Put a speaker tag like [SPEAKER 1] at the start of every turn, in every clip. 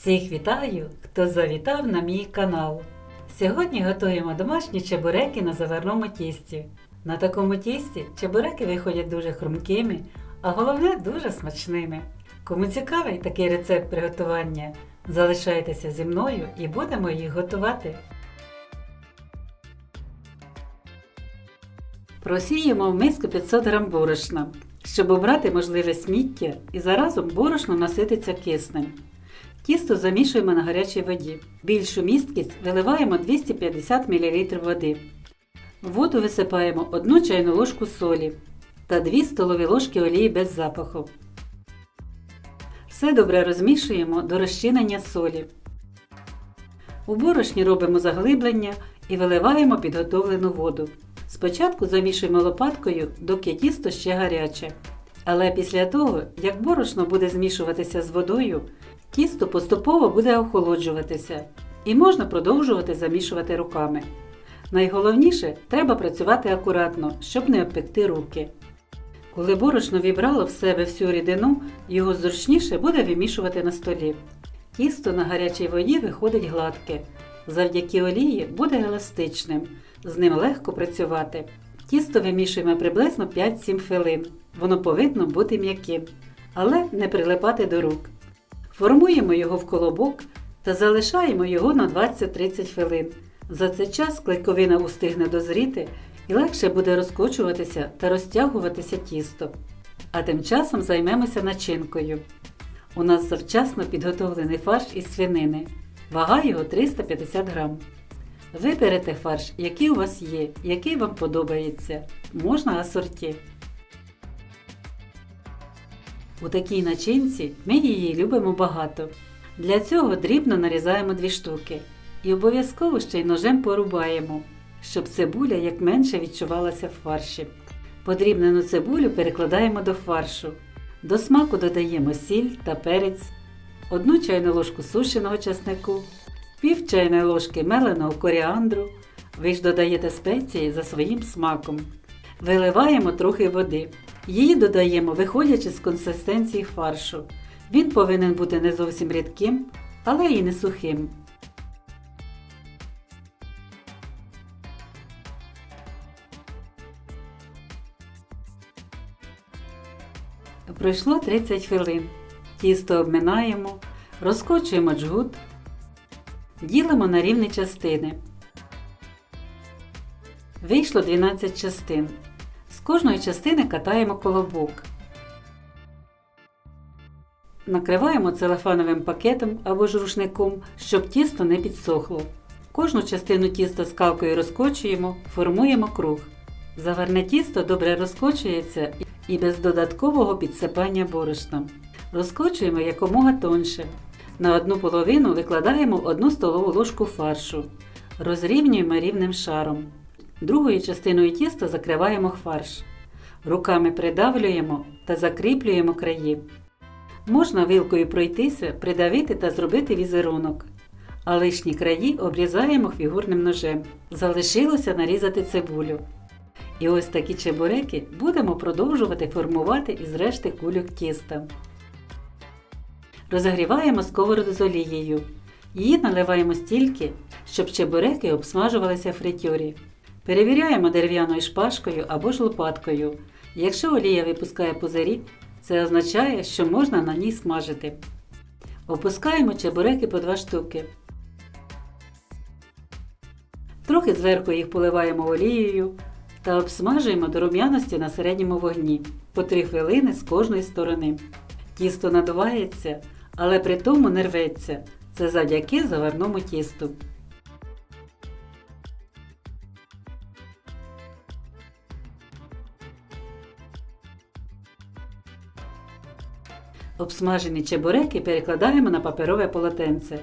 [SPEAKER 1] Всіх вітаю, хто завітав на мій канал. Сьогодні готуємо домашні чебуреки на заварному тісті. На такому тісті чебуреки виходять дуже хрумкими, а головне дуже смачними. Кому цікавий такий рецепт приготування, залишайтеся зі мною і будемо їх готувати. Просіємо в миску 500 г борошна, щоб обрати можливе сміття і заразом борошно насититься киснем. Тісто замішуємо на гарячій воді. Більшу місткість виливаємо 250 мл води. В воду висипаємо 1 чайну ложку солі та 2 столові ложки олії без запаху. Все добре розмішуємо до розчинення солі. У борошні робимо заглиблення і виливаємо підготовлену воду. Спочатку замішуємо лопаткою, доки тісто ще гаряче. Але після того, як борошно буде змішуватися з водою, тісто поступово буде охолоджуватися і можна продовжувати замішувати руками. Найголовніше треба працювати акуратно, щоб не обпекти руки. Коли борошно вібрало в себе всю рідину, його зручніше буде вимішувати на столі. Тісто на гарячій воді виходить гладке. Завдяки олії буде еластичним, з ним легко працювати. Тісто вимішуємо приблизно 5-7 хвилин. Воно повинно бути м'яким, але не прилипати до рук. Формуємо його в колобок та залишаємо його на 20-30 хвилин. За цей час клейковина устигне дозріти і легше буде розкочуватися та розтягуватися тісто. А тим часом займемося начинкою. У нас завчасно підготовлений фарш із свинини. Вага його 350 грам. Виберете фарш, який у вас є, який вам подобається. Можна асорті. У такій начинці ми її любимо багато. Для цього дрібно нарізаємо дві штуки і обов'язково ще й ножем порубаємо, щоб цибуля як менше відчувалася в фарші. Подрібнену цибулю перекладаємо до фаршу. До смаку додаємо сіль та перець, одну чайну ложку сушеного чеснику, пів чайної ложки меленого коріандру. Ви ж додаєте спеції за своїм смаком. Виливаємо трохи води. Її додаємо, виходячи з консистенції фаршу. Він повинен бути не зовсім рідким, але і не сухим. Пройшло 30 хвилин. Тісто обминаємо, розкочуємо джгут, ділимо на рівні частини. Вийшло 12 частин. З кожної частини катаємо колобок. Накриваємо целефановим пакетом або ж рушником, щоб тісто не підсохло. Кожну частину тіста скалкою розкочуємо, формуємо круг. Заварне тісто добре розкочується і без додаткового підсипання борошна. Розкочуємо якомога тонше. На одну половину викладаємо 1 столову ложку фаршу. Розрівнюємо рівним шаром. Другою частиною тіста закриваємо фарш. Руками придавлюємо та закріплюємо краї. Можна вилкою пройтися, придавити та зробити візерунок. А лишні краї обрізаємо фігурним ножем. Залишилося нарізати цибулю. І ось такі чебуреки будемо продовжувати формувати із решти кульок тіста. Розігріваємо сковороду з олією. Її наливаємо стільки, щоб чебуреки обсмажувалися в фритюрі. Перевіряємо дерев'яною шпажкою або ж лопаткою. Якщо олія випускає пузирі, це означає, що можна на ній смажити. Опускаємо чебуреки по 2 штуки. Трохи зверху їх поливаємо олією та обсмажуємо до рум'яності на середньому вогні по 3 хвилини з кожної сторони. Тісто надувається, але при тому не рветься. Це завдяки заварному тісту. Обсмажені чебуреки перекладаємо на паперове полотенце.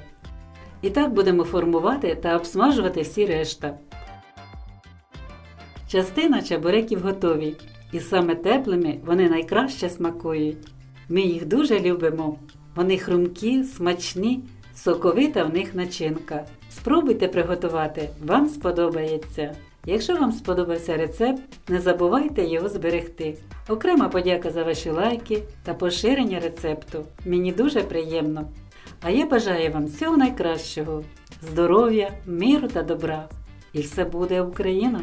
[SPEAKER 1] І так будемо формувати та обсмажувати всі решта. Частина чебуреків готові, і саме теплими вони найкраще смакують. Ми їх дуже любимо. Вони хрумкі, смачні, соковита в них начинка. Спробуйте приготувати, вам сподобається. Якщо вам сподобався рецепт, не забувайте його зберегти. Окрема подяка за ваші лайки та поширення рецепту. Мені дуже приємно. А я бажаю вам всього найкращого, здоров'я, миру та добра. І все буде Україна!